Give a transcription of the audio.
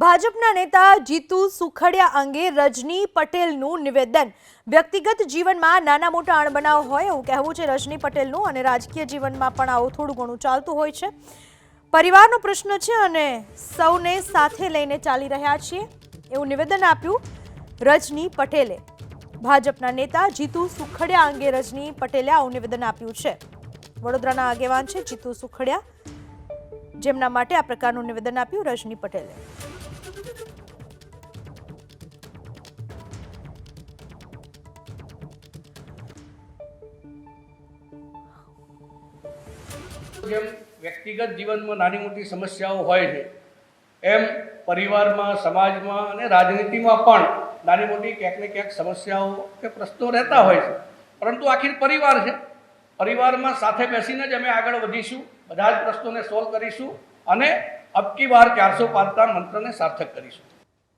ભાજપના નેતા જીતુ સુખડિયા અંગે રજની પટેલનું નિવેદન. વ્યક્તિગત જીવનમાં નાના મોટા અણબનાવ હોય એવું કહેવું છે રજની પટેલનું અને રાજકીય જીવનમાં પણ આવું થોડું ઘણું ચાલતું હોય છે. પરિવારનો પ્રશ્ન છે અને સૌને સાથે લઈને ચાલી રહ્યા છીએ. એવું નિવેદન આપ્યું રજની પટેલે. ભાજપના નેતા જીતુ સુખડિયા અંગે રજની પટેલે આવું નિવેદન આપ્યું છે. વડોદરાના આગેવાન છે જીતુ સુખડિયા. જેમના માટે આ પ્રકારનું નિવેદન આપ્યું રજની પટેલે. જેમ વ્યક્તિગત જીવનમાં નાની મોટી સમસ્યાઓ હોય છે, એમ પરિવારમાં, સમાજમાં અને રાજનીતિમાં પણ નાની મોટી ક્યાંક ને ક્યાંક સમસ્યાઓ કે પ્રશ્નો રહેતા હોય છે. પરંતુ આખી પરિવાર છે. પરિવારમાં સાથે બેસીને જ અમે આગળ વધીશું. બધા જ પ્રશ્નોને સોલ્વ કરીશું અને અબકી વાર ચારસો પાંચના મંત્રને સાર્થક કરીશું.